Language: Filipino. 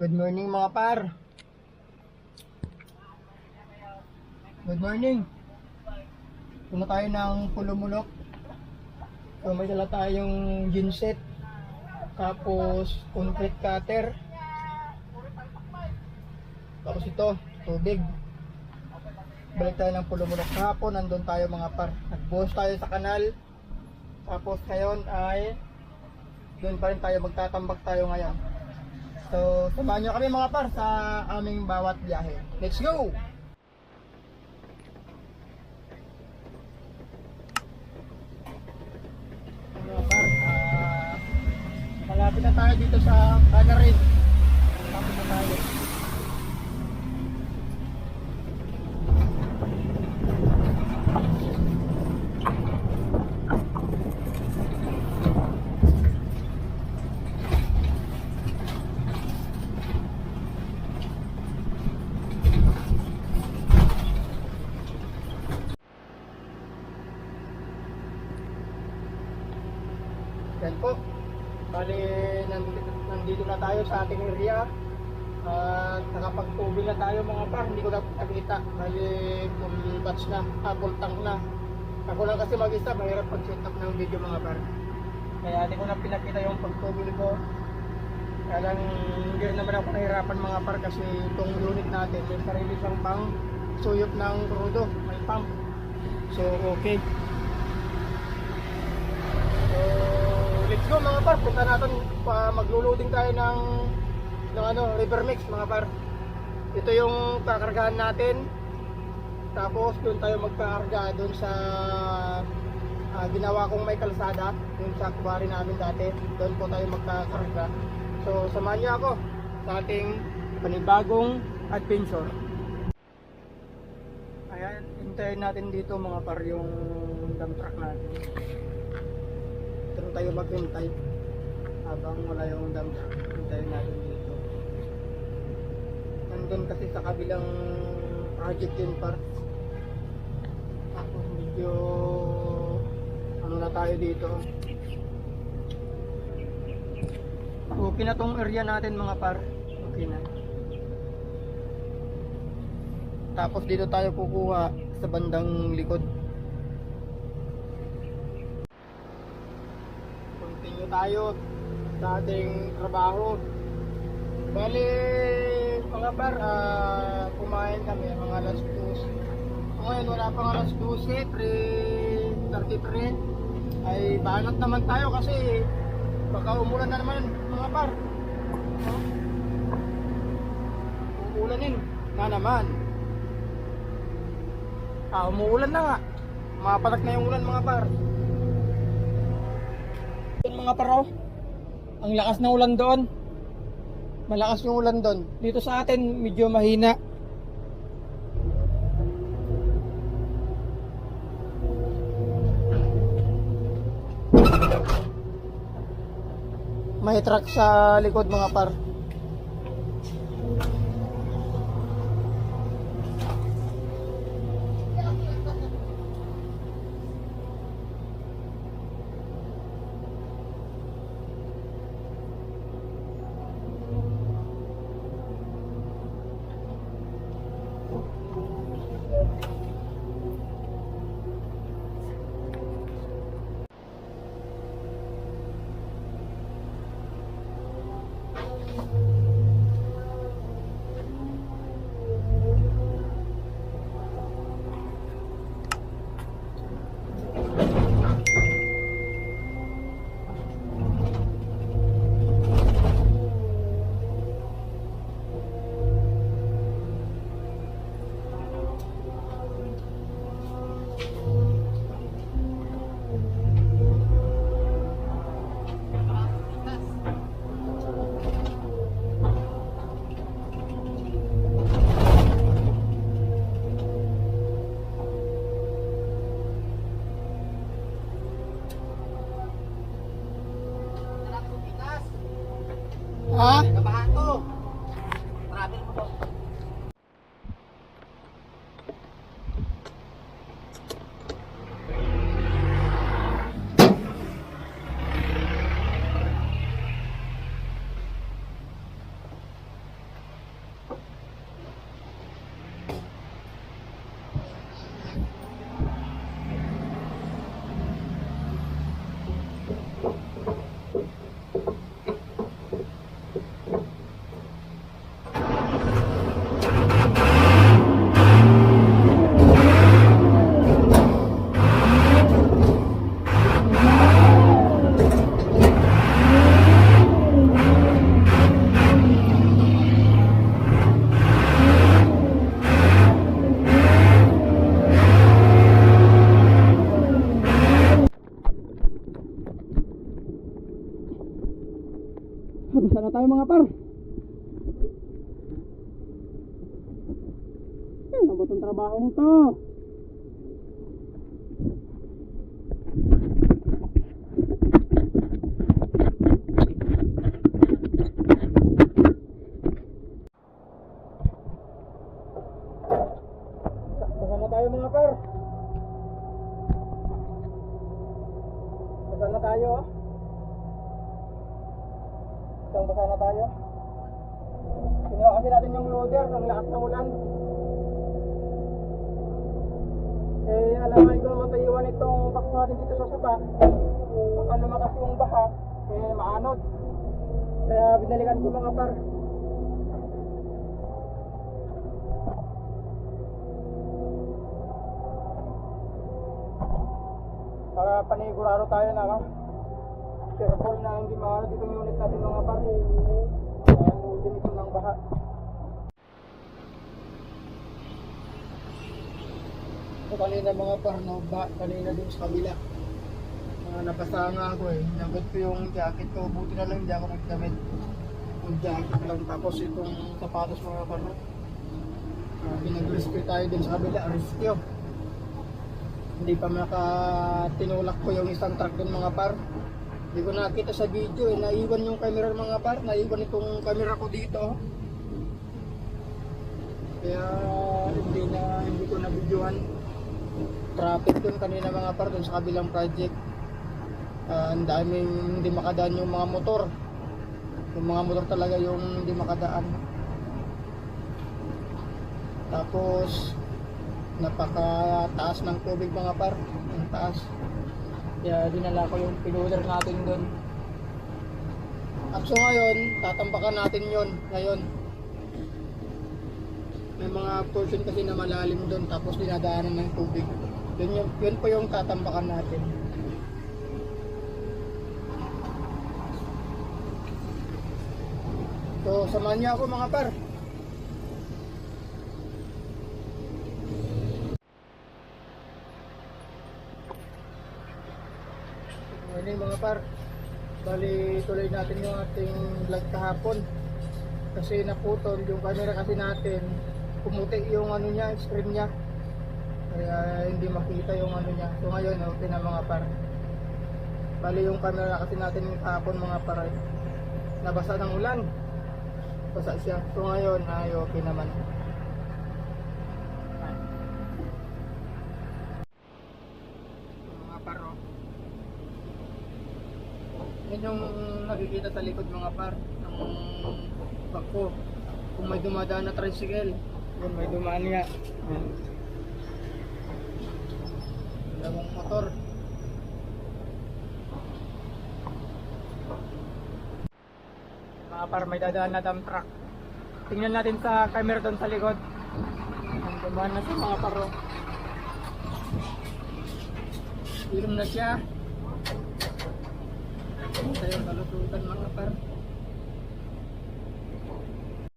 Good morning mga par. Good morning. Puno tayo ng pulumulok. So may dala tayong ginset. Tapos concrete cutter. Tapos ito, tubig. Balik tayo ng pulumulok kahapon. Nandun tayo mga par. Nag-boss tayo sa kanal. Tapos ngayon ay doon pa rin tayo magtatambak tayo ngayon. So, samahan nyo kami mga par sa aming bawat biyahe. Let's go! Mga par, ah, malapit na tayo dito sa Canarin. Malapit na tayo. Yan po. Bali, nandito, nandito na tayo sa ating area. At nakapag-tubil na tayo mga par. Hindi ko na nakita. Bali, bumibats na. Ah, full tank na. Ako lang kasi mag-isa. Mahirap pag-set up ng video mga par. Kaya hindi ko na pinakita yung pagtubil ko. Kaya lang, hindi naman ako nahirapan mga par kasi itong unit natin, may sarili siyang pang suyop ng crudo. May pump. So, okay. So, let's go mga par. Punta natin pa maglo-loading tayo ng ng ano, river mix mga par. Ito yung kakargahan natin. Tapos doon tayo magkakarga doon sa ah, ginawa kong may kalsada, yung sa kubari namin dati. Doon po tayo magkakarga. So, samahan niyo ako sa ating panibagong adventure. Ayan, hintayin natin dito mga par yung dump truck natin. Dito tayo maghintay habang wala yung truck. Hintayin natin dito. Nandun kasi sa kabilang project yun par. Tapos medyo ano na tayo dito. Okay na tong area natin mga par. Okay na. Tapos dito tayo kukuha sa bandang likod. Continue tayo sa ating trabaho. Bali, mga par, ah, kumain kami mga alas 2. Ngayon wala pang alas 12, 3.33. Ay banat naman tayo kasi baka umulan na naman mga par. No? Uulanin na naman. Ah, umuulan na nga. Mapatak na yung ulan mga par. Mga paraw. Ang lakas ng ulan doon. Malakas yung ulan doon. Dito sa atin medyo mahina. May truck sa likod mga par. Ha? Nabahan to. Mo. Na tayo mga par. Yan, abot ang trabaho to. Basa na tayo mga par. Basa na tayo. ah. Isang basa na tayo. Kinuha kasi natin yung loader ng lakas ng ulan. Eh, alaman ko matayuan itong box natin dito sa saba. Baka lumakas yung baha, eh maanod. Kaya binalikan ko mga par. Para panigurado tayo na no? Careful na hindi maano dito yung unit natin mga par. Kaya din ito ng baha. So, kanina mga par, no, ba, kanina dun sa kabila. Mga nabasa nga ako eh. Nagot ko yung jacket ko. Buti na lang hindi ako nagdamit. Yung jacket lang. Tapos itong sapatos mga par. no. Uh, pinag-rescue tayo dun sa kabila. Rescue. Hindi pa makatinulak ko yung isang truck dun mga par. Hindi ko nakita sa video eh. Naiwan yung camera ng mga par. Naiwan itong camera ko dito. Kaya hindi na hindi ko na videohan. Traffic dun kanina mga par dun sa kabilang project. Ah, ang daming hindi makadaan yung mga motor. Yung mga motor talaga yung hindi makadaan. Tapos napakataas ng tubig mga par. Ang taas. Kaya dinala ko yung pinuler natin doon. At so ngayon, tatambakan natin yon ngayon. May mga portion kasi na malalim doon tapos dinadaanan ng tubig. Yun, yun, yun po yung tatambakan natin. So, samahan niyo ako mga par. Ngayon mga par, bali tuloy natin yung ating vlog kahapon. Kasi naputol yung camera kasi natin, pumuti yung ano niya, screen niya. Kaya hindi makita yung ano niya. So ngayon, okay na mga par. Bali yung camera kasi natin kahapon mga par, ay nabasa ng ulan. Basa siya. So ngayon, ay okay naman. Mga par, oh. Yan yung nakikita sa likod mga par ng bako. Kung may dumadaan na tricycle, yun may dumaan niya. Yan. Dalawang motor. Mga par, may dadaan na dump truck. Tingnan natin sa camera doon sa likod. Ang dumaan na siya mga paro. Inom na siya. Yung kalutugan mga par.